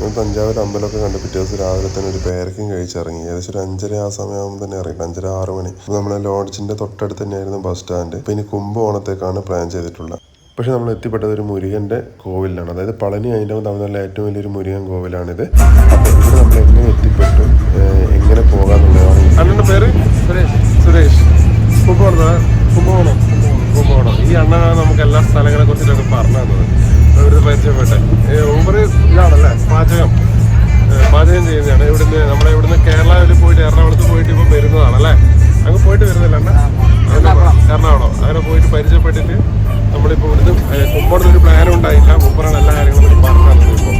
ഞാൻ തഞ്ചാവൂർ അമ്പലമൊക്കെ കണ്ട് പിറ്റേ ദിവസം രാവിലെ തന്നെ ഒരു പേരക്കും കഴിച്ചിറങ്ങി. ഏകദേശം ഒരു അഞ്ചര ആ സമയമാകുമ്പോൾ തന്നെ ഇറങ്ങി. അഞ്ചര ആറ് മണി. അപ്പോൾ നമ്മളെ ലോഡ്ജിന്റെ തൊട്ടടുത്ത് തന്നെയായിരുന്നു ബസ് സ്റ്റാൻഡ്. അപ്പോൾ ഇനി കുംഭകോണത്തേക്കാണ് പ്ലാൻ ചെയ്തിട്ടുള്ളത്. പക്ഷെ നമ്മൾ എത്തിപ്പെട്ടത് ഒരു മുരുകന്റെ കോവിലാണ്. അതായത് പളനി അതിന്റെ തമിഴ്നാട്ടിലെ ഏറ്റവും വലിയൊരു മുരുകൻ കോവിലാണിത്. പരിചയപ്പെട്ടെ. ഊബർ ഇതാണല്ലേ പാചകം. പാചകം ചെയ്യുന്നതാണ്. ഇവിടുന്ന് നമ്മളെ ഇവിടുന്ന് കേരളയിൽ പോയിട്ട് എറണാകുളത്ത് പോയിട്ട് ഇപ്പം വരുന്നതാണല്ലേ? അങ്ങ് പോയിട്ട് വരുന്നില്ല എറണാകുളം. അങ്ങനെ പോയിട്ട് പരിചയപ്പെട്ടിട്ട് നമ്മളിപ്പോൾ ഇവിടുന്ന് ഒരു പ്ലാനും ഉണ്ടായില്ല. മൂപ്പറാണ് എല്ലാ കാര്യങ്ങളും പറഞ്ഞത് ഇപ്പോൾ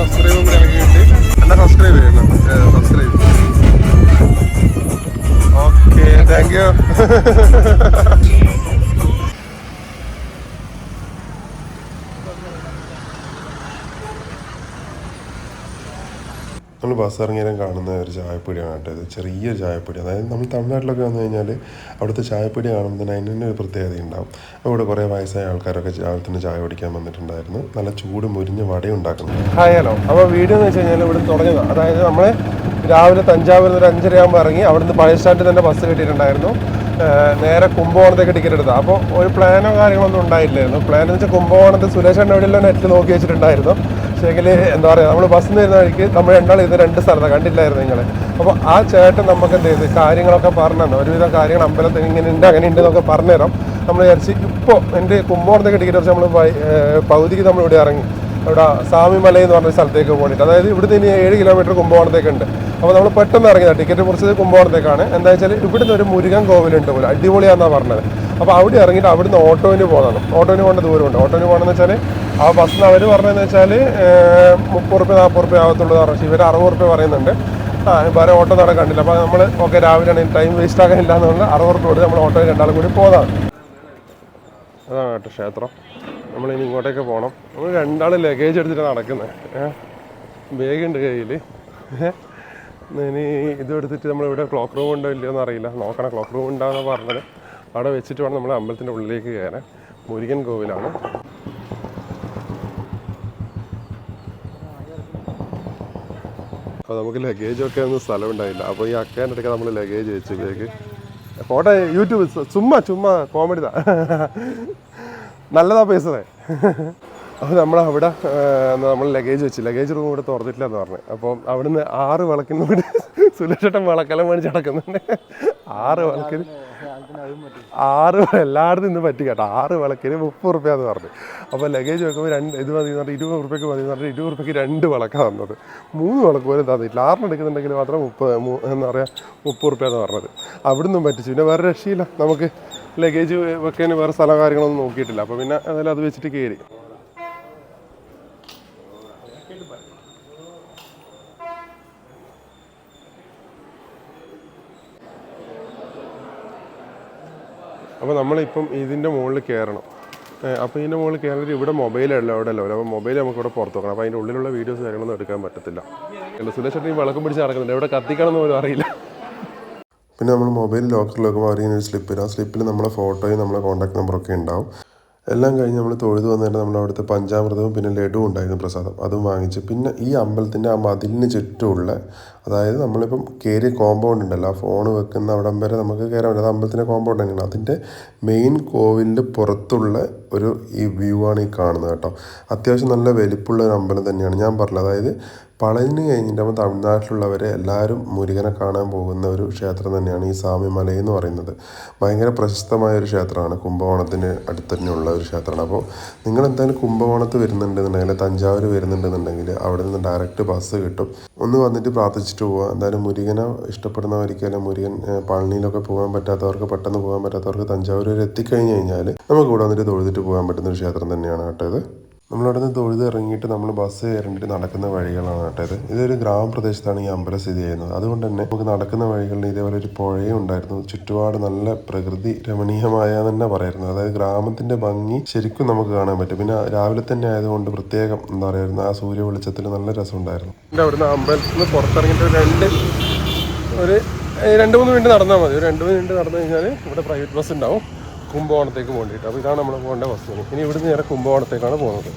സബ്സ്ക്രൈബും കൂടി ഇറങ്ങിയിട്ട് എന്നെ സബ്സ്ക്രൈബ് ചെയ്യണം സബ്സ്ക്രൈബ് ഓക്കെ താങ്ക് യു നമ്മൾ ബസ് ഇറങ്ങിയാലും കാണുന്ന ഒരു ചായപ്പൊടിയാണ് കേട്ടോ ഇത്. ചെറിയൊരു ചായപ്പൊടി. അതായത് നമ്മൾ തമിഴ്നാട്ടിലൊക്കെ വന്നു കഴിഞ്ഞാൽ അവിടുത്തെ ചായപ്പൊടി കാണുമ്പോൾ തന്നെ അതിന് തന്നെ ഒരു പ്രത്യേകത ഉണ്ടാവും. അവിടെ കുറേ വയസ്സായ ആൾക്കാരൊക്കെ രാവിലെ തന്നെ ചായ കുടിക്കാൻ വന്നിട്ടുണ്ടായിരുന്നു. നല്ല ചൂട് മുരിഞ്ഞ് വട ഉണ്ടാക്കുന്നത് ഹായ് ഹലോ അപ്പോൾ വീഡിയോ എന്ന് വെച്ച് കഴിഞ്ഞാൽ ഇവിടെ തുടങ്ങിയത് അതായത് നമ്മൾ രാവിലെ തഞ്ചാവൂരിൽ ഒരു അഞ്ചര ആകുമ്പോൾ ഇറങ്ങി അവിടുന്ന് പഴയ സ്റ്റാൻഡിൽ തന്നെ ബസ് കിട്ടിയിട്ടുണ്ടായിരുന്നു. നേരെ കുംഭകോണത്തേക്ക് ടിക്കറ്റ് എടുത്തത്. അപ്പോൾ ഒരു പ്ലാനോ കാര്യങ്ങളൊന്നും ഉണ്ടായില്ലായിരുന്നു. പ്ലാൻ എന്ന് വെച്ചാൽ കുംഭകോണത്ത് സുരേഷ് എവിടെയെല്ലാം നെറ്റ് നോക്കി വെച്ചിട്ടുണ്ടായിരുന്നു. പക്ഷേങ്കിൽ എന്താ പറയുക നമ്മൾ ബസ്സിൽ നിന്ന് വഴിക്ക് നമ്മൾ രണ്ടാളും ഇത് രണ്ട് സ്ഥലത്താണ് കണ്ടില്ലായിരുന്നു നിങ്ങൾ അപ്പോൾ ആ ചേട്ടൻ നമുക്ക് എന്ത് ചെയ്ത് കാര്യങ്ങളൊക്കെ പറഞ്ഞു തന്നെ ഒരുവിധം കാര്യങ്ങൾ അമ്പലത്തിൽ ഇങ്ങനെ ഉണ്ട് അങ്ങനെ ഉണ്ട് എന്നൊക്കെ പറഞ്ഞുതരാം. നമ്മൾ വിചാരിച്ച് ഇപ്പോൾ എന്റെ കുംഭകോണത്തേക്ക് ടിക്കറ്റ് വെച്ച് നമ്മൾ പകുതിക്ക് നമ്മൾ ഇവിടെ ഇറങ്ങി. ഇവിടെ സ്വാമിമല എന്ന് പറഞ്ഞ സ്ഥലത്തേക്ക് പോയിട്ട് അതായത് ഇവിടുന്ന് ഇനി ഏഴ് കിലോമീറ്റർ കുമ്പോണത്തേക്ക് ഉണ്ട്. അപ്പോൾ നമ്മൾ പെട്ടെന്ന് ഇറങ്ങിയത്. ടിക്കറ്റ് മുറിച്ചത് കുമ്പോണത്തേക്കാണ് എന്താ വെച്ചാൽ ഇവിടുന്ന് ഒരു മുരുകൻ കോവിലുണ്ട് പോലെ അടിപൊളിയാണെന്നാണ് പറഞ്ഞത്. അപ്പോൾ അവിടെ ഇറങ്ങിയിട്ട് അവിടുന്ന് ഓട്ടോവിന് പോകണം ഓട്ടോവിന് പോകേണ്ട ദൂരമുണ്ട്. ഓട്ടോവിന് പോകണമെന്ന് വെച്ചാൽ ആ ബസ്സിന് അവർ പറഞ്ഞതെന്ന് വെച്ചാൽ മുപ്പത് റുപ്യ നാൽപ്പത് റുപ്യ ആകത്തുള്ളൂ എന്ന് പറഞ്ഞു. ഇവർ അറുപത് റുപ്യ പറയുന്നുണ്ട്. ആ വേറെ ഓട്ടോ നടക്കാൻ കണ്ടില്ല. അപ്പോൾ നമ്മൾ ഓക്കെ രാവിലെയാണ് ടൈം വേസ്റ്റ് ആകാനില്ല എന്നുകൊണ്ട് അറുപത് റുപ്യ കൊടുത്ത് നമ്മൾ ഓട്ടോയിൽ രണ്ടാളും കൂടി പോകുന്നതാണ് അതാണ് കേട്ടോ ക്ഷേത്രം. നമ്മളിനി ഇങ്ങോട്ടേക്ക് പോകണം നമ്മൾ രണ്ടാൾ ലഗേജ് എടുത്തിട്ട് നടക്കുന്നത് ഏഹ് ബാഗ് ഉണ്ട് കയ്യിൽ ഇനി ഇതെടുത്തിട്ട് എടുത്തിട്ട് നമ്മളിവിടെ ക്ലോക്ക് റൂം ഉണ്ടോ ഇല്ലയോ എന്ന് അറിയില്ല. നോക്കണം ക്ലോക്ക് റൂം ഉണ്ടാകുന്ന പറഞ്ഞത്. അവിടെ വെച്ചിട്ട് വേണം നമ്മൾ അമ്പലത്തിന്റെ ഉള്ളിലേക്ക് കയറാൻ. മുരുകൻ കോവിലാണ്. അപ്പോൾ നമുക്ക് ലഗേജൊക്കെ ഒന്നും സ്ഥലം ഉണ്ടായില്ല അപ്പോൾ ഈ അക്കേന്റെ നമ്മൾ ലഗേജ് വെച്ചു ബാഗ് ഫോട്ടോ യൂട്യൂബ് ചുമ്മാ ചുമ്മാ കോമഡി താ. നല്ലതാ പേസതേ അപ്പോൾ നമ്മൾ അവിടെ നമ്മൾ ലഗേജ് വെച്ച് ലഗേജ് റൂം ഇവിടെ തുറന്നിട്ടില്ല എന്ന് പറഞ്ഞു. അപ്പോൾ അവിടുന്ന് ആറ് വിളക്കിന് കൂടി സുരക്ഷട്ടൻ വിളക്കെല്ലാം മേടിച്ച് നടക്കുന്നുണ്ട്. ആറ് വിളക്കിന് ആറ് എല്ലായിടത്തും ഇന്ന് പറ്റി കേട്ടോ. ആറ് വിളക്കിന് മുപ്പത് റുപ്യ എന്ന് പറഞ്ഞു. അപ്പോൾ ലഗേജ് വെക്കുമ്പോൾ രണ്ട് ഇത് മതി എന്ന് പറഞ്ഞാൽ ഇരുപത് റുപ്യക്ക് മതി എന്ന് പറഞ്ഞാൽ ഇരുപത് റുപ്യക്ക് രണ്ട് വിളക്കാണ് തന്നത്. മൂന്ന് വിളക്ക് പോലും തന്നിട്ടില്ല. ആറിന് എടുക്കുന്നുണ്ടെങ്കിൽ മാത്രം മുപ്പത് എന്താ പറയുക മുപ്പത് റുപ്യ എന്ന് പറഞ്ഞത്. അവിടുന്നും പറ്റിച്ചു. പിന്നെ വേറെ രക്ഷയില്ല. നമുക്ക് ലഗേജ് വെക്കാൻ വേറെ സ്ഥലം കാര്യങ്ങളൊന്നും നോക്കിയിട്ടില്ല. അപ്പോൾ പിന്നെ എന്തായാലും അത് വെച്ചിട്ട് കയറി. അപ്പോൾ നമ്മളിപ്പം ഇതിന്റെ മുകളിൽ കയറണം അപ്പോൾ ഇതിന്റെ മുകളിൽ കയറിയിട്ട് ഇവിടെ മൊബൈലല്ല അവിടെ അല്ല. അപ്പോൾ മൊബൈൽ നമുക്ക് ഇവിടെ പുറത്ത് വെക്കണം. അപ്പോൾ അതിന്റെ ഉള്ളിലുള്ള വീഡിയോസ് കാര്യങ്ങളൊന്നും എടുക്കാൻ പറ്റത്തില്ല. അല്ല സുരേഷ് ഈ വിളക്കം പിടിച്ച് നടക്കുന്നുണ്ട്. എവിടെ കത്തിക്കണം എന്ന് പോലും അറിയില്ല. പിന്നെ നമ്മൾ മൊബൈൽ ലോക്കറിലൊക്കെ മാറി ഒരു സ്ലിപ്പ് ആ സ്ലിപ്പിൽ നമ്മളെ ഫോട്ടോയും നമ്മളെ കോൺടാക്ട് നമ്പറൊക്കെ ഉണ്ടാവും. എല്ലാം കഴിഞ്ഞ് നമ്മൾ തൊഴുത് വന്നിട്ട് നമ്മൾ അവിടുത്തെ പഞ്ചാമൃതവും പിന്നെ ലഡുവും ഉണ്ടായിരുന്നു പ്രസാദം. അതും വാങ്ങിച്ച് പിന്നെ ഈ അമ്പലത്തിന്റെ ആ മതിലിന് ചുറ്റുമുള്ള അതായത് നമ്മളിപ്പം കയറിയ കോമ്പൗണ്ട് ഉണ്ടല്ലോ ഫോൺ വെക്കുന്ന അവിടം വരെ നമുക്ക് കയറാൻ പറ്റും അത് അമ്പലത്തിന്റെ കോമ്പൗണ്ട് തന്നെയാണ് അതിന്റെ മെയിൻ കോവിലിന്റെ പുറത്തുള്ള ഒരു ഈ വ്യൂ ആണ് ഈ കാണുന്നത് കേട്ടോ. അത്യാവശ്യം നല്ല വലിപ്പുള്ള ഒരു അമ്പലം തന്നെയാണ്. ഞാൻ പറഞ്ഞത് അതായത് പളനി കഴിഞ്ഞിട്ട് അപ്പോൾ തമിഴ്നാട്ടിലുള്ളവരെ എല്ലാവരും മുരുകനെ കാണാൻ പോകുന്ന ഒരു ക്ഷേത്രം തന്നെയാണ് ഈ സ്വാമിമല എന്ന് പറയുന്നത്. ഭയങ്കര പ്രശസ്തമായ ഒരു ക്ഷേത്രമാണ്. കുംഭകോണത്തിന് അടുത്ത് തന്നെയുള്ള ഒരു ക്ഷേത്രമാണ്. അപ്പോൾ നിങ്ങൾ എന്തായാലും കുംഭകോണത്ത് വരുന്നുണ്ടെന്നുണ്ടെങ്കിൽ തഞ്ചാവൂർ വരുന്നുണ്ടെന്നുണ്ടെങ്കിൽ അവിടെ നിന്ന് ഡയറക്റ്റ് ബസ് കിട്ടും. ഒന്ന് വന്നിട്ട് പ്രാർത്ഥിച്ചിട്ട് പോവുക എന്തായാലും മുരുകനെ ഇഷ്ടപ്പെടുന്നവരിക്കാലും മുരുകൻ പളനിയിലൊക്കെ പോകാൻ പറ്റാത്തവർക്ക് പെട്ടെന്ന് പോകാൻ പറ്റാത്തവർക്ക് തഞ്ചാവൂർ വരെ എത്തിക്കഴിഞ്ഞ് കഴിഞ്ഞാൽ നമുക്ക് ഇവിടെ വന്നിട്ട് തൊഴുതിട്ട് പോകാൻ പറ്റുന്ന ഒരു ക്ഷേത്രം തന്നെയാണ് കേട്ടോ ഇത്. നമ്മളവിടെ നിന്ന് തൊഴുത് ഇറങ്ങിയിട്ട് നമ്മൾ ബസ് കയറിയിട്ട് നടക്കുന്ന വഴികളാണ് കേട്ടോ ഇത്. ഇതൊരു ഗ്രാമപ്രദേശത്താണ് ഈ അമ്പലം സ്ഥിതി ചെയ്യുന്നത്. അതുകൊണ്ട് തന്നെ നമുക്ക് നടക്കുന്ന വഴികളിൽ ഇതേപോലെ ഒരു പുഴയും ഉണ്ടായിരുന്നു. ചുറ്റുപാട് നല്ല പ്രകൃതി രമണീയമായ തന്നെ പറയായിരുന്നു. അതായത് ഗ്രാമത്തിന്റെ ഭംഗി ശരിക്കും നമുക്ക് കാണാൻ പറ്റും. പിന്നെ രാവിലെ തന്നെ ആയതുകൊണ്ട് പ്രത്യേകം എന്താ പറയുക ആ സൂര്യ വെളിച്ചത്തിൽ നല്ല രസമുണ്ടായിരുന്നു എന്റെ അവിടുന്ന് അമ്പലത്തിൽ നിന്ന് പുറത്തിറങ്ങിയിട്ട് രണ്ട് ഒരു രണ്ട് മൂന്ന് മിനിറ്റ് നടന്നാൽ മതി. ഒരു രണ്ട് മൂന്ന് മിനിറ്റ് നടന്നു കഴിഞ്ഞാൽ ഇവിടെ പ്രൈവറ്റ് ബസ് ഉണ്ടാവും. കുംഭകോണത്തേക്ക് പോകേണ്ടിട്ട് അപ്പോൾ ഇതാണ് നമ്മൾ പോകേണ്ട ബസ് ഇനി ഇവിടുന്ന് നേരെ കുംഭകോണത്തേക്കാണ് പോകുന്നത്